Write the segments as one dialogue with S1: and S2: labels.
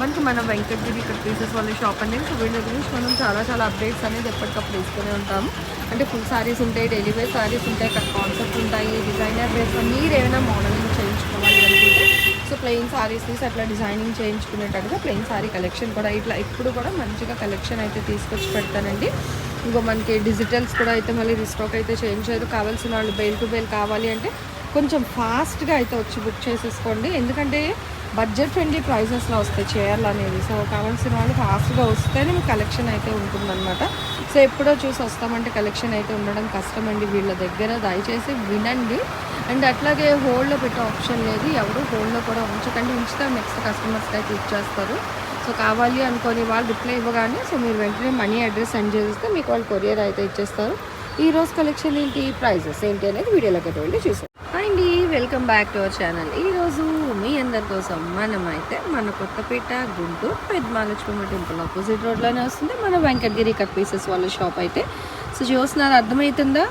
S1: మనకి మన వెంకటగిరి ఇక్కడ పీసెస్ వాళ్ళ షాప్ అండి సో వీళ్ళ గురించి మనం చాలా చాలా అప్డేట్స్ అనేది ఎప్పటికప్పుడు ఇస్తూనే ఉంటాము. అంటే ఫుల్ సారీస్ ఉంటాయి డైలీ వేర్ సారీస్ ఉంటాయి అక్కడ కాన్సెప్ట్ ఉంటాయి డిజైనర్ డ్రెస్ మీరు ఏమైనా మోడలింగ్ చేయించుకోవాలి అనుకుంటే సో ప్లెయిన్ సారీస్ తీసి అట్లా డిజైనింగ్ చేయించుకునేటట్టుగా ప్లెయిన్ సారీ కలెక్షన్ కూడా ఇట్లా ఎప్పుడు కూడా మంచిగా కలెక్షన్ అయితే తీసుకొచ్చి పెడతానండి. ఇంకో మనకి డిజిటల్స్ కూడా అయితే మళ్ళీ రిస్టాక్ అయితే చేయించారు కావాల్సిన వాళ్ళు బెయిల్ టు బెయిల్ కావాలి అంటే కొంచెం ఫాస్ట్గా అయితే వచ్చి బుక్ చేసేసుకోండి. ఎందుకంటే బడ్జెట్ ఫ్రెండ్లీ ప్రైజెస్లో వస్తాయి చీరలు అనేది సో కావాల్సిన వాళ్ళు ఫాస్ట్గా వస్తేనే మీకు కలెక్షన్ అయితే ఉంటుందన్నమాట. సో ఎప్పుడో చూసి వస్తామంటే కలెక్షన్ అయితే ఉండడం కష్టం అండి. వీళ్ళ దగ్గర దయచేసి వినండి. అండ్ అట్లాగే హోల్డ్లో పెట్టే ఆప్షన్ లేదు. ఎవరు హోల్డ్లో కూడా ఉంచకండి. ఉంచితే నెక్స్ట్ కస్టమర్స్కి అయితే ఇచ్చేస్తారు. సో కావాలి అనుకొని వాళ్ళు రిప్లై ఇవ్వగానే సో మీరు వెంటనే మనీ అడ్రస్ సెండ్ చేస్తే మీకు వాళ్ళు కొరియర్ అయితే ఇచ్చేస్తారు. ఈ రోజు కలెక్షన్ ఏంటి? ప్రైజెస్ ఏంటి? అనేది వీడియోలోకి అయితే వెళ్ళి చూసాం welcome back to our channel. ఈరోజు మీ అందరి కోసం మనం అయితే మన కొత్తపేట గుంటూరు పెద్దమాలక్ష్మి టెంపుల్ ఆపోజిట్ రోడ్లోనే వస్తుంది. మన వెంకటగిరి కట్ పీసెస్ వాళ్ళ షాప్ అయితే. సో చూస్తున్నారు అర్థమవుతుందా?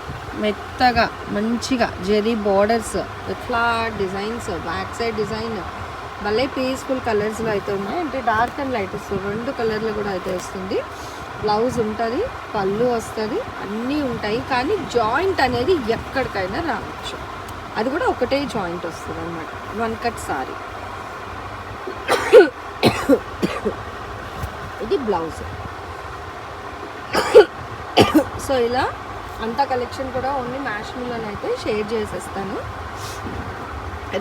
S1: మెత్తగా మంచిగా జరీ బార్డర్స్ ఎట్లా డిజైన్స్ బ్యాక్ సైడ్ డిజైన్ భలే పీస్ఫుల్ కలర్స్లో అయితే ఉన్నాయి. అంటే డార్క్ అండ్ లైట్ వస్తుంది రెండు కలర్లు కూడా అయితే వస్తుంది. బ్లౌజ్ ఉంటుంది పళ్ళు వస్తుంది అన్నీ ఉంటాయి. కానీ జాయింట్ అనేది ఎక్కడికైనా రావచ్చు. అది కూడా ఒకటే జాయింట్ వస్తుంది అనమాట వన్ కట్ సారీ. ఇది బ్లౌజ్. సో ఇలా అంతా కలెక్షన్ కూడా ఓన్లీ మ్యాష్ మిల్లని అయితే షేర్ చేసేస్తాను.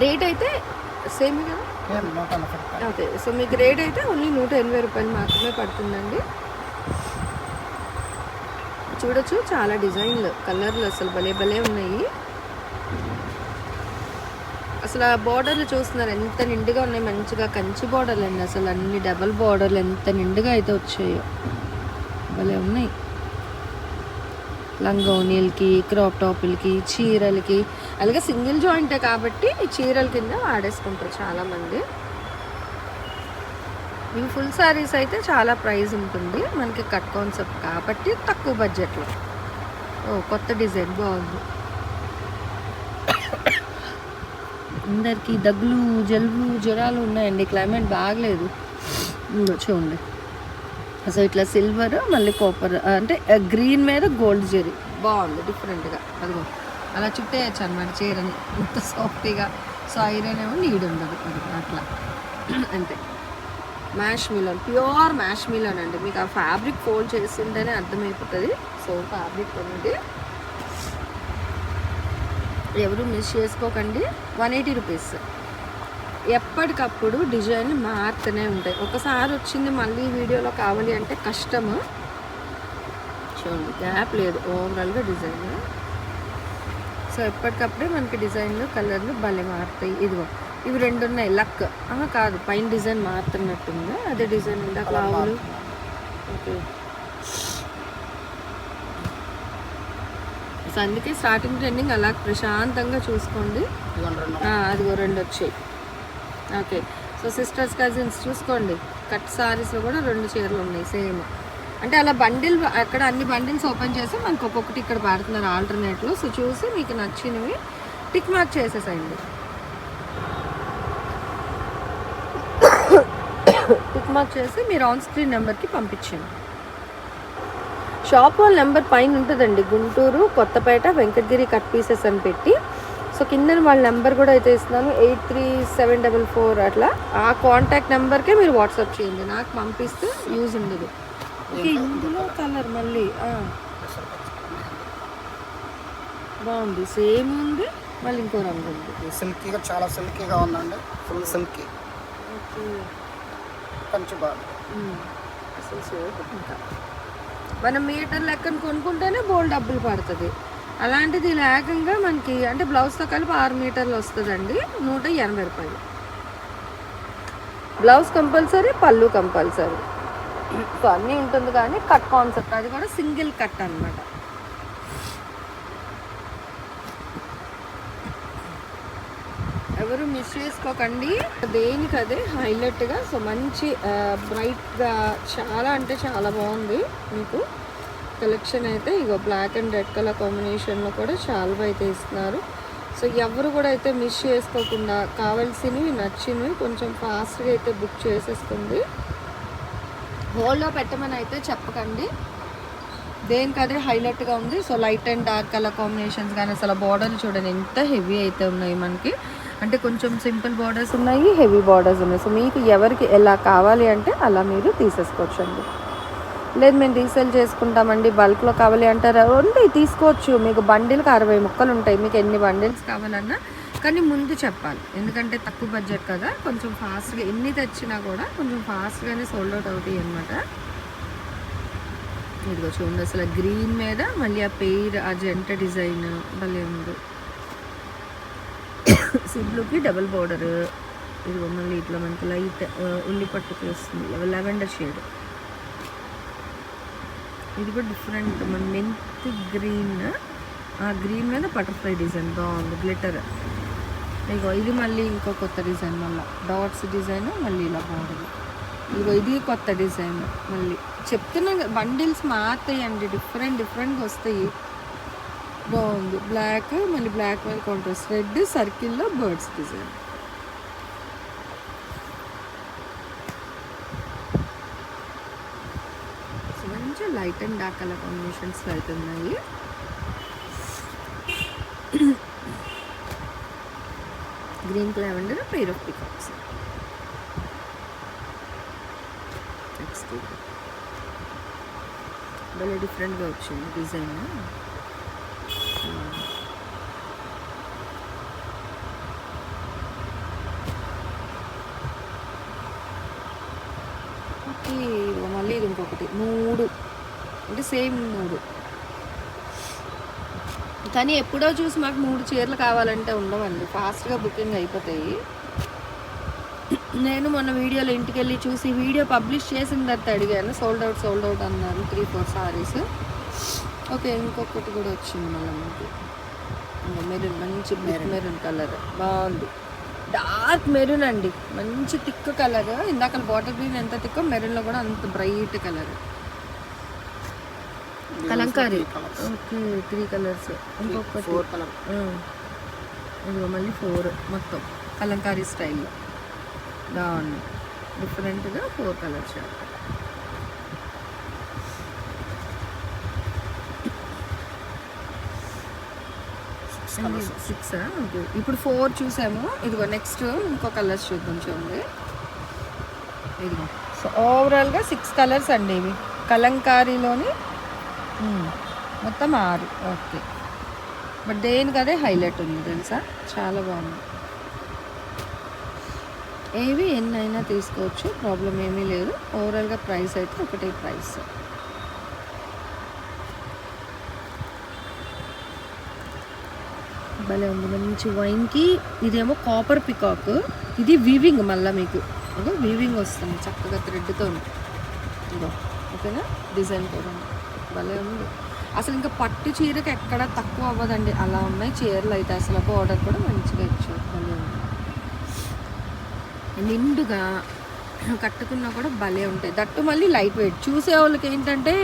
S1: రేట్ అయితే సేమ్ కదా? ఓకే సో మీకు రేట్ అయితే ఓన్లీ నూట ఎనభై రూపాయలు మాత్రమే పడుతుందండి. చూడొచ్చు చాలా డిజైన్లు కలర్లు అసలు భలే భలే ఉన్నాయి. అసలు ఆ బోర్డర్లు చూస్తున్నారు. ఎంత నిండుగా ఉన్నాయి. మంచిగా కంచి బోర్డర్లు అండి. అసలు అన్ని డబల్ బోర్డర్లు ఎంత నిండుగా అయితే వచ్చాయో. భలే ఉన్నాయి. లంగోనీలకి క్రాప్ టాపులకి చీరలకి. అలాగే సింగిల్ జాయింటే కాబట్టి చీరల కింద వాడేసుకుంటారు చాలామంది. ఇవి ఫుల్ శారీస్ అయితే చాలా ప్రైస్ ఉంటుంది. మనకి కట్ కాన్సెప్ట్ కాబట్టి తక్కువ బడ్జెట్లో ఓ కొత్త డిజైన్ బాగుంది. అందరికి దగ్గులు జలుబు జ్వరాలు ఉన్నాయండి. క్లైమేట్ బాగలేదు. చూడండి. అసలు ఇట్లా సిల్వర్ మళ్ళీ కాపర్ అంటే గ్రీన్ మీద గోల్డ్ జరీ బాగుంది డిఫరెంట్గా అదిగో. అలా చుట్టేయచ్చు అనమాట చీరని. ఇంత సాఫ్ట్గా సో ఐరన్ ఏమో నీడ్ ఉండదు. అట్లా. అంతే. మ్యాష్ మిలన్ ప్యూర్ మ్యాష్ మిలన్ అండి. మీకు ఆ ఫ్యాబ్రిక్ ఫోల్డ్ చేసిందనే అర్థమైపోతుంది. సో ఫ్యాబ్రిక్ అనేది ఎవరు మిస్ చేసుకోకండి. వన్ ఎయిటీ రూపీస్ ఎప్పటికప్పుడు డిజైన్ మారుతూనే ఉంటాయి. ఒకసారి వచ్చింది మళ్ళీ వీడియోలో కావాలి అంటే కష్టము. చూడండి గ్యాప్ లేదు. ఓవరాల్గా డిజైన్. సో ఎప్పటికప్పుడే మనకి డిజైన్లు కలర్లు భలే మారుతాయి. ఇదిగో ఇవి రెండు ఉన్నాయి. లక్. కాదు. పైన డిజైన్ మారుతున్నట్టుంది. అదే డిజైన్ ఇందాక లావులు ఓకే. సో అందుకే స్టార్టింగ్ ట్రెండింగ్ అలా ప్రశాంతంగా చూసుకోండి. అదిగో రెండు వచ్చాయి. ఓకే సో సిస్టర్స్ కజిన్స్ చూసుకోండి. కట్ సారీస్లో కూడా రెండు చీరలు ఉన్నాయి సేమ్ అంటే అలా బండిల్ అక్కడ అన్ని బండిల్స్ ఓపెన్ చేసి మనకు ఒక్కొక్కటి ఇక్కడ పాడుతున్నారు ఆల్టర్నేట్లో సో చూసి మీకు నచ్చినవి టిక్ మార్క్ చేసేసేయండి. టిక్ మార్క్ చేసి మీరు ఆన్ స్క్రీన్ నెంబర్కి పంపించండి. షాప్ వాళ్ళ నెంబర్ పైన ఉంటుందండి. గుంటూరు కొత్తపేట వెంకటగిరి కట్ పీసెస్ అని పెట్టి. సో కింద వాళ్ళ నెంబర్ కూడా అయితే ఇస్తున్నాను. Eight three seven double four అట్లా. ఆ కాంటాక్ట్ నెంబర్కే మీరు వాట్సాప్ చేయండి. నాకు పంపిస్తే యూజ్ ఉండదు. ఓకే ఇందులో కలర్ మళ్ళీ. బాగుంది. సేమ్ ఉంది. మళ్ళీ ఇంకో రంగు ఉంది.
S2: సిల్కీగా చాలా సిల్కీగా ఉందండి. Full silky.
S1: ఓకే.
S2: కంచి బాగా
S1: ఉమ్. అసలు సూపర్ ఇంకా. మనం మీటర్ లెక్కన కొనుక్కుంటేనే బోల్ డబ్బులు పడుతుంది. అలాంటిది లేకంగా మనకి అంటే బ్లౌజ్తో కలిపి ఆరు మీటర్లు వస్తుందండి నూట ఎనభై రూపాయలు. బ్లౌజ్ కంపల్సరీ పళ్ళు కంపల్సరీ సో అన్నీ ఉంటుంది కానీ కట్ కాన్సెప్ట్ అది కూడా సింగిల్ కట్ అనమాట ఎవరు మిస్ చేసుకోకండి. దేనికి అదే హైలైట్గా సో మంచి బ్రైట్గా చాలా అంటే చాలా బాగుంది మీకు. కలెక్షన్ అయితే ఇగో బ్లాక్ అండ్ రెడ్ కలర్ కాంబినేషన్లో కూడా చాలా అయితే ఇస్తున్నారు. సో ఎవరు కూడా అయితే మిస్ చేసుకోకుండా కావాల్సినవి నచ్చినవి కొంచెం ఫాస్ట్గా అయితే బుక్ చేసేసుకుంది. హోల్లో పెట్టమని అయితే చెప్పకండి. దేనికి అదే హైలైట్గా ఉంది. So light and dark colour combinations కానీ అసలు బార్డర్లు చూడండి ఎంత హెవీ అయితే ఉన్నాయి మనకి. అంటే కొంచెం సింపుల్ బార్డర్స్ ఉన్నాయి హెవీ బార్డర్స్ ఉన్నాయి. సో మీకు ఎవరికి ఎలా కావాలి అంటే అలా మీరు తీసేసుకోవచ్చు అండి లేదు మేము రీసేల్ చేసుకుంటామండి బల్క్లో కావాలి అంటారా? ఉంటాయి తీసుకోవచ్చు. మీకు బండిల్కి అరవై ముక్కలు ఉంటాయి. మీకు ఎన్ని బండిల్స్ కావాలన్నా కానీ ముందు చెప్పాలి. ఎందుకంటే తక్కువ బడ్జెట్ కదా. కొంచెం ఫాస్ట్గా ఎన్ని తెచ్చినా కూడా కొంచెం ఫాస్ట్గానే సోల్డ్ అవుట్ అవుతాయి అనమాట ఇదిగో చూడండి అసలు గ్రీన్ మీద మళ్ళీ ఆ పెయిర్ ఆ జంట డిజైన్ భలే ఉంది. సిబ్లుకి డబుల్ బోర్డర్. ఇదిగో మళ్ళీ ఇట్లా మనకి లైట్ ఉల్లి పట్టుకు వస్తుంది లెవెండర్ షేడ్. ఇది కూడా డిఫరెంట్. మన మెంత్ గ్రీన్. ఆ గ్రీన్ మీద బటర్ఫ్లై డిజైన్. బాగుంది. గ్లిటర్ ఇగో ఇది మళ్ళీ ఇంకో కొత్త డిజైన్ మళ్ళీ. డాట్స్ డిజైన్ మళ్ళీ ఇలా బాగుంది ఇగో ఇది కొత్త డిజైన్ మళ్ళీ. చెప్తున్నా బండిల్స్ మారుతాయండి. డిఫరెంట్ డిఫరెంట్గా వస్తాయి. బాగుంది. బ్లాక్ మళ్ళీ బ్లాక్ మీద కాంట్రాస్ట్ రెడ్ సర్కిల్లో బర్డ్స్ డిజైన్ మంచి light and dark colour combinations అవుతున్నాయి green lavender pair of peacocks next భలే డిఫరెంట్గా వచ్చింది డిజైన్ మళ్ళీ ఇది ఇంకొకటి. మూడు. అంటే సేమ్ మూడు. కానీ ఎప్పుడో చూసి మాకు మూడు చీరలు కావాలంటే ఉండవండి. ఫాస్ట్గా బుకింగ్ అయిపోతాయి. నేను మొన్న వీడియోలో ఇంటికి వెళ్ళి చూసి వీడియో పబ్లిష్ చేసిన తర్వాత అడిగాను. సోల్డ్ అవుట్ సోల్డ్ అవుట్ అన్నారు. Three four saris. ఓకే ఇంకొకటి కూడా వచ్చింది మళ్ళీ మనకి. మెరూన్ మంచి మెరూన్. కలర్. బాగుంది. డార్క్ మెరూన్ అండి. మంచి థిక్ కలర్. ఇందాక బాటిల్ గ్రీన్ ఎంత థిక్కో మెరూన్లో కూడా అంత bright colour. Kalamkari. Okay three colours ఇంకొకటి.
S2: Four colour.
S1: ఇదిగో మళ్ళీ ఫోర్ మొత్తం. కలంకారీ స్టైల్లో. బాగుంది. డిఫరెంట్గా ఫోర్ కలర్స్ సిక్స్ ఓకే. ఇప్పుడు ఫోర్ చూసాము. ఇదిగో నెక్స్ట్ ఇంకో కలర్స్ చూద్దాం చూడండి. ఇదిగో. సో ఓవరాల్గా సిక్స్ కలర్స్ అండి ఇవి. కలంకారీలోని మొత్తం ఆరు. ఓకే. బట్ దేనికి అదే హైలైట్ ఉంది తెలుసా? చాలా బాగుంది. ఏవి ఎన్నైనా తీసుకోవచ్చు. ప్రాబ్లం ఏమీ లేదు. ఓవరాల్గా ప్రైస్ అయితే ఒకటే ప్రైస్ భలే ఉంది. మంచి వైన్కి ఇదేమో కాపర్ పికాక్. ఇది వీవింగ్ మళ్ళీ మీకు. ఓకే వీవింగ్ వస్తుంది. చక్కగా థ్రెడ్తో ఇదో ఓకేనా? డిజైన్ కూడా ఉంది. భలే ఉంది. అసలు ఇంకా పట్టు చీరకి ఎక్కడ తక్కువ అవ్వదండి. అలా ఉన్నాయి చీరలు అయితే. అసలు బార్డర్ కూడా మంచిగా ఇచ్చారు. భలే ఉంది. నిండుగా కట్టుకున్నా కూడా భలే ఉంటాయి. దట్టు మళ్ళీ లైట్ వెయిట్. చూసే వాళ్ళకి ఏంటంటే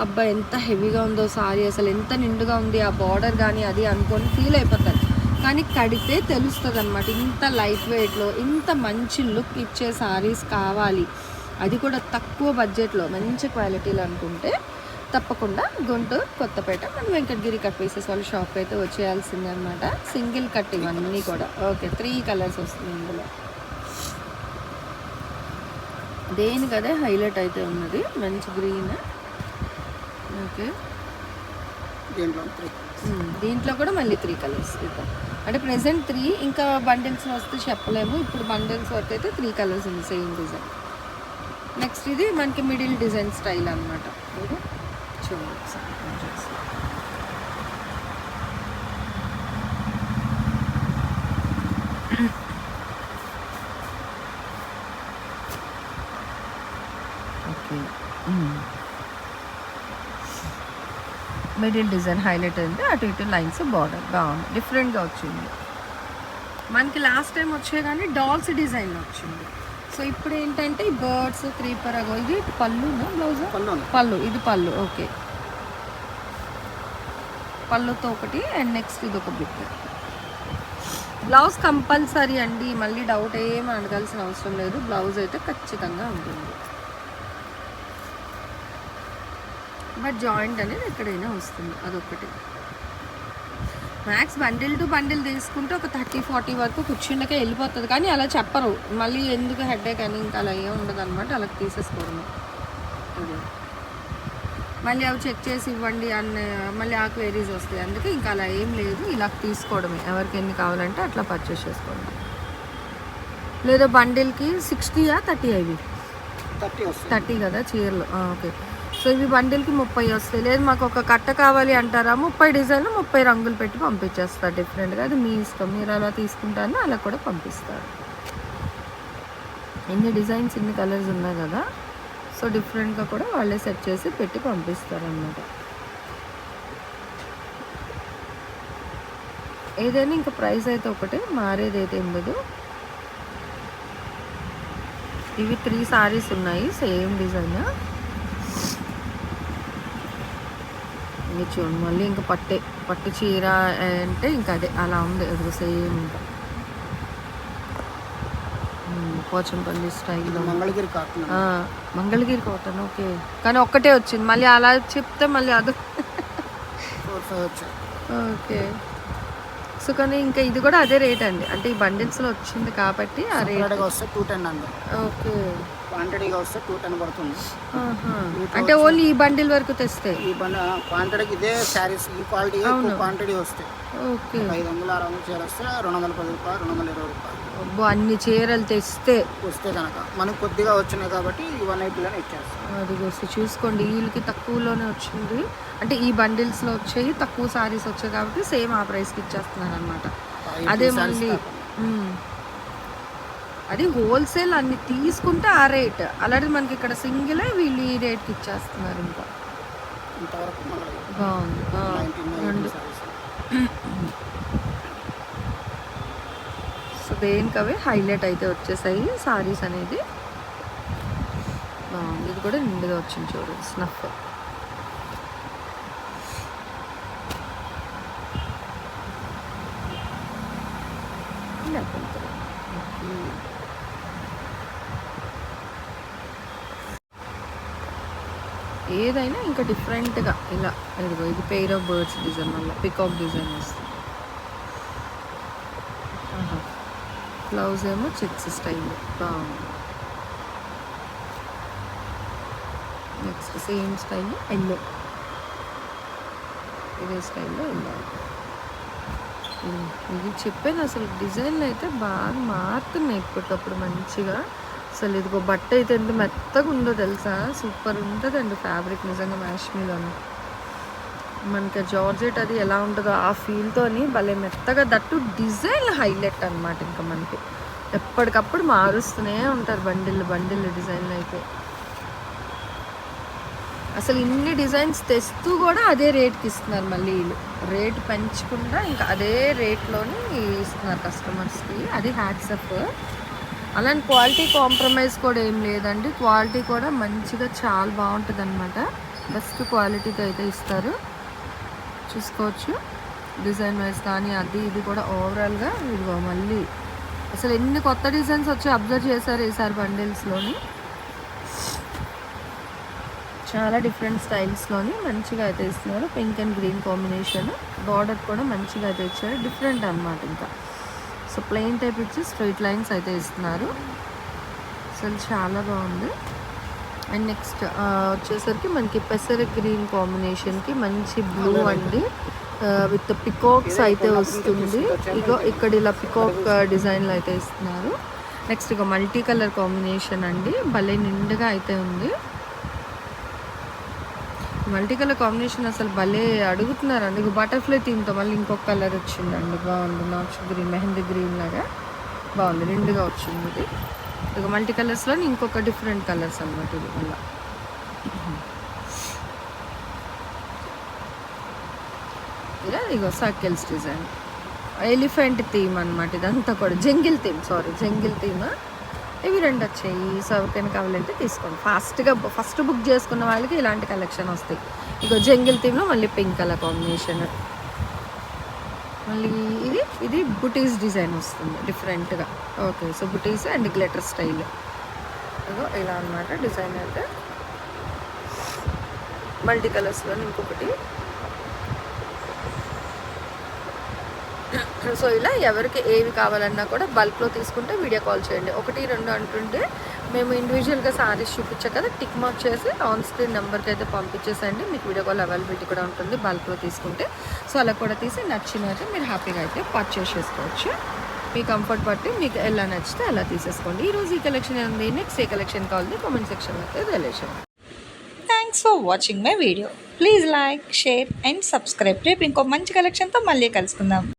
S1: అబ్బా ఎంత హెవీగా ఉందో సారీ. అసలు ఎంత నిండుగా ఉంది ఆ బార్డర్ కానీ అది అనుకొని ఫీల్ అయిపోతారు. కానీ కడితే తెలుస్తుంది అనమాట ఇంత లైట్ వెయిట్లో ఇంత మంచి లుక్ ఇచ్చే సారీస్ కావాలి. అది కూడా తక్కువ బడ్జెట్లో మంచి క్వాలిటీలో అనుకుంటే తప్పకుండా గుంటూరు కొత్తపేట మన వెంకటగిరి కట్ పీసెస్ వాళ్ళ షాప్ అయితే వచ్చేయాల్సిందే అనమాట సింగిల్ కట్ ఇవన్నీ కూడా. ఓకే త్రీ కలర్స్ వస్తుంది ఇందులో. దేనికదే హైలైట్ అయితే ఉన్నది. మంచి గ్రీన్ ఓకే
S2: దీంట్లో
S1: దీంట్లో కూడా మళ్ళీ త్రీ కలర్స్ ఇద్దాం అంటే ప్రెసెంట్ త్రీ ఇంకా బండిల్స్ వస్తే చెప్పలేము. ఇప్పుడు బండిల్స్ వరకు అయితే త్రీ కలర్స్ ఉంది సేమ్ డిజైన్ నెక్స్ట్ ఇది మనకి మిడిల్ డిజైన్ స్టైల్ అనమాట చూడండి మిడిల్ డిజైన్ హైలైట్ అయింది. అటు ఇటు లైన్స్ బార్డర్ బాగుంది డిఫరెంట్గా వచ్చింది. మనకి లాస్ట్ టైం వచ్చే కానీ డాల్స్ డిజైన్ వచ్చింది. సో ఇప్పుడు ఏంటంటే ఈ బర్డ్స్ క్రీపర్ అగో ఇది పళ్ళునా బ్లౌజ్? పళ్ళు. ఇది పళ్ళు. ఓకే. పళ్ళుతో ఒకటి అండ్ నెక్స్ట్ ఇది ఒక బిట్ బ్లౌజ్ కంపల్సరీ అండి. మళ్ళీ డౌట్ ఏం అడగాల్సిన అవసరం లేదు. బ్లౌజ్ అయితే ఖచ్చితంగా ఉంటుంది. బట్ జాయింట్ అనేది ఎక్కడైనా వస్తుంది అదొకటి మ్యాక్స్ బండిల్ టు బండిల్ తీసుకుంటే ఒక థర్టీ ఫార్టీ వరకు కూర్చుండకే వెళ్ళిపోతుంది. కానీ అలా చెప్పరు. మళ్ళీ ఎందుకు హెడేక్ అని ఇంకా అలా ఏం ఉండదు అనమాట అలా తీసేసుకోవడమే అది. మళ్ళీ అవి చెక్ చేసి ఇవ్వండి అన్న మళ్ళీ ఆ క్వైరీస్ వస్తాయి. అందుకే ఇంకా అలా ఏం లేదు. ఇలా తీసుకోవడమే. ఎవరికి ఎన్ని కావాలంటే అట్లా పర్చేస్ చేసుకోవడం. లేదా బండిల్కి సిక్స్టీయా థర్టీ అవి
S2: థర్టీ
S1: కదా చీరలు. ఓకే. సో ఇవి బండిల్కి ముప్పై వస్తాయి. లేదు మాకు ఒక కట్ట కావాలి అంటారా? ముప్పై డిజైన్లు ముప్పై రంగులు పెట్టి పంపించేస్తారు డిఫరెంట్గా అది మీ ఇష్టం. మీరు అలా తీసుకుంటారని అలా కూడా పంపిస్తారు. ఎన్ని డిజైన్స్ ఇన్ని కలర్స్ ఉన్నాయి కదా? సో డిఫరెంట్గా కూడా వాళ్ళే సెట్ చేసి పెట్టి పంపిస్తారు అన్నమాట ఏదైనా ఇంకా ప్రైస్ అయితే ఒకటే మారేది అయితే ఉండదు ఇవి త్రీ సారీస్ ఉన్నాయి సేమ్ డిజైన్ ఇది చూడండి మళ్ళీ ఇంకా పట్టే పట్టు చీర అంటే ఇంకా అదే అలా ఉంది. అది సేమ్ ఇంకా. పోచంపల్లి స్టైల్లో
S2: మంగళగిరి
S1: ఆ, మంగళగిరి కాటన్ ఓకే. కానీ ఒక్కటే వచ్చింది. మళ్ళీ అలా చెప్తే మళ్ళీ అది. ఓకే. సో కానీ ఇంకా ఇది కూడా అదే రేట్ అండి. అంటే ఈ బండిల్స్లో వచ్చింది కాబట్టి ఆ రేట్.
S2: వస్తే టూ టెన్ అండి
S1: ఓకే.
S2: క్వాంటిటీగా వస్తే టూ టెన్ పడుతుంది.
S1: అంటే ఓన్లీ ఈ బండిల్ వరకు తెస్తే
S2: ఈ బండి క్వాంటిటీకి ఇదే శారీస్ ఈ క్వాలిటీ క్వాంటిటీ వస్తాయి.
S1: ఓకే.
S2: ఐదు వందలు ఆరు వందలు చీర వస్తే రెండు వందల పది రూపాయలు రెండు వందల ఇరవై రూపాయలు.
S1: అన్ని చీరలు తెస్తే.
S2: వస్తే కనుక మనకు కొద్దిగా వచ్చినాయి కాబట్టి ఈ వన్ ఎయిటీలోనే ఇచ్చేస్తాం.
S1: అది వస్తే చూసుకోండి వీళ్ళకి తక్కువలోనే వచ్చింది. అంటే ఈ బండిల్స్లో వచ్చాయి తక్కువ సారీస్ వచ్చాయి కాబట్టి సేమ్ ఆ ప్రైస్కి ఇచ్చేస్తున్నారు అనమాట అదే మళ్ళీ. అది హోల్సేల్ అన్ని తీసుకుంటే ఆ రేట్. అలాంటి మనకి ఇక్కడ సింగిలే వీళ్ళు ఈ రేట్కి ఇచ్చేస్తున్నారు ఇంకా. బాగుంది. రెండు. సో దేనికి అవి హైలైట్ అయితే వచ్చేసాయి సారీస్ అనేది. బాగుంది. ఇది కూడా నిండుగా వచ్చింది చూడండి స్నఫ్. ఏదైనా ఇంకా డిఫరెంట్గా ఇలా ఇదిగో ఇది పెయిర్ ఆఫ్ బర్డ్స్ డిజైన్ వల్ల పికాక్ డిజైన్ వస్తుంది. బ్లౌజ్ ఏమో చెక్స్ స్టైల్ బాగుంది నెక్స్ట్ సేమ్ స్టైల్ ఎల్లో ఇదే స్టైల్లో ఎల్లో ఇది చెప్పాను అసలు డిజైన్లు అయితే బాగా మారుతున్నాయి ఇప్పటికప్పుడు మంచిగా. అసలు ఇదిగో బట్ట అయితే ఎంత మెత్తగా ఉందో తెలుసా? సూపర్ ఉంటుందండి ఫ్యాబ్రిక్ నిజంగా మ్యాష్మీలోని మనకి జార్జెట్ అది ఎలా ఉంటుందో ఆ ఫీల్తోని భలే మెత్తగా దట్టు డిజైన్ హైలైట్ అన్నమాట ఇంకా మనకి. ఎప్పటికప్పుడు మారుస్తూనే ఉంటారు బండిల్ బండిల్ డిజైన్లు అయితే. అసలు ఇన్ని డిజైన్స్ తెస్తూ కూడా అదే రేట్కి ఇస్తున్నారు మళ్ళీ వీళ్ళు. రేట్ పెంచకుండా ఇంకా అదే రేట్లోని ఇస్తున్నారు కస్టమర్స్కి. అది హ్యాట్సప్. అలాంటి క్వాలిటీ కాంప్రమైజ్ కూడా ఏం లేదండి. క్వాలిటీ కూడా మంచిగా చాలా బాగుంటుంది అనమాట బెస్ట్ క్వాలిటీతో అయితే ఇస్తారు. చూసుకోవచ్చు. డిజైన్ వైజ్ కానీ అది ఇది కూడా ఓవరాల్గా ఇదిగో మళ్ళీ. అసలు ఎన్ని కొత్త డిజైన్స్ వచ్చి అబ్జర్వ్ చేశారు ఈసారి బండిల్స్లోని? చాలా డిఫరెంట్ స్టైల్స్లోని మంచిగా అయితే ఇస్తున్నారు. Pink and green combination. Border కూడా మంచిగా అయితే ఇచ్చారు. డిఫరెంట్ అన్నమాట ఇంకా. సో ప్లెయిన్ టైప్ ఇచ్చి స్ట్రైట్ లైన్స్ అయితే ఇస్తున్నారు. అసలు చాలా బాగుంది. అండ్ నెక్స్ట్ వచ్చేసరికి మనకి పెసర గ్రీన్ కాంబినేషన్కి మంచి బ్లూ అండి. విత్ పికాక్స్ అయితే వస్తుంది. ఇగో ఇక్కడ ఇలా పికాక్ డిజైన్లు అయితే ఇస్తున్నారు. నెక్స్ట్ ఇక మల్టీ కలర్ కాంబినేషన్ అండి. భలే నిండుగా అయితే ఉంది. మల్టీ కలర్ కాంబినేషన్ అసలు భలే అడుగుతున్నారండి. బటర్ఫ్లై థీమ్తో మళ్ళీ ఇంకొక కలర్ వచ్చిందండి. బాగుంది. నాచు గ్రీన్ మెహందీ గ్రీన్ లాగా బాగుంది. నిండుగా వచ్చింది ఇది. ఇక మల్టీ కలర్స్లో ఇంకొక డిఫరెంట్ కలర్స్ అనమాట ఇది మళ్ళీ. ఇలా ఇగో సర్కిల్స్ డిజైన్. ఎలిఫెంట్ థీమ్ అనమాట ఇదంతా కూడా. Jungle theme sari. Jungle theme. ఇవి రెండు వచ్చాయి. సో ఎవరికైనా కావాలంటే తీసుకోండి. ఫాస్ట్గా ఫస్ట్ బుక్ చేసుకున్న వాళ్ళకి ఇలాంటి కలెక్షన్ వస్తాయి. ఇంకో జంగిల్ థీమ్లో మళ్ళీ పింక్ కలర్ కాంబినేషన్. మళ్ళీ ఇది ఇది బుటీస్ డిజైన్ వస్తుంది డిఫరెంట్గా. Okay so butis and glitter style. ఇగో ఇలా అనమాట డిజైన్ అయితే. మల్టీ కలర్స్లో ఇంకొకటి. సో ఇలా ఎవరికి ఏవి కావాలన్నా కూడా బల్క్లో తీసుకుంటే వీడియో కాల్ చేయండి. ఒకటి రెండు అంటుంటే మేము ఇండివిజువల్గా సారీస్ చూపించాం కదా టిక్ మార్క్ చేసి ఆన్ స్క్రీన్ నెంబర్కి అయితే పంపించేసండి మీకు వీడియో కాల్ అవైలబిలిటీ కూడా ఉంటుంది బల్క్లో తీసుకుంటే. సో అలా కూడా తీసి నచ్చినట్టు మీరు హ్యాపీగా అయితే పర్చేస్ చేసుకోవచ్చు. మీ కంఫర్ట్ బట్టి మీకు ఎలా నచ్చితే అలా తీసేసుకోండి. ఈరోజు ఈ కలెక్షన్ ఉంది నెక్స్ట్ ఏ కలెక్షన్ కావాలి కామెంట్ సెక్షన్ అయితే తెలియజేయండి.
S3: Thanks for watching my video please like share and subscribe రేపు ఇంకో మంచి కలెక్షన్తో మళ్ళీ కలుసుకుందాం.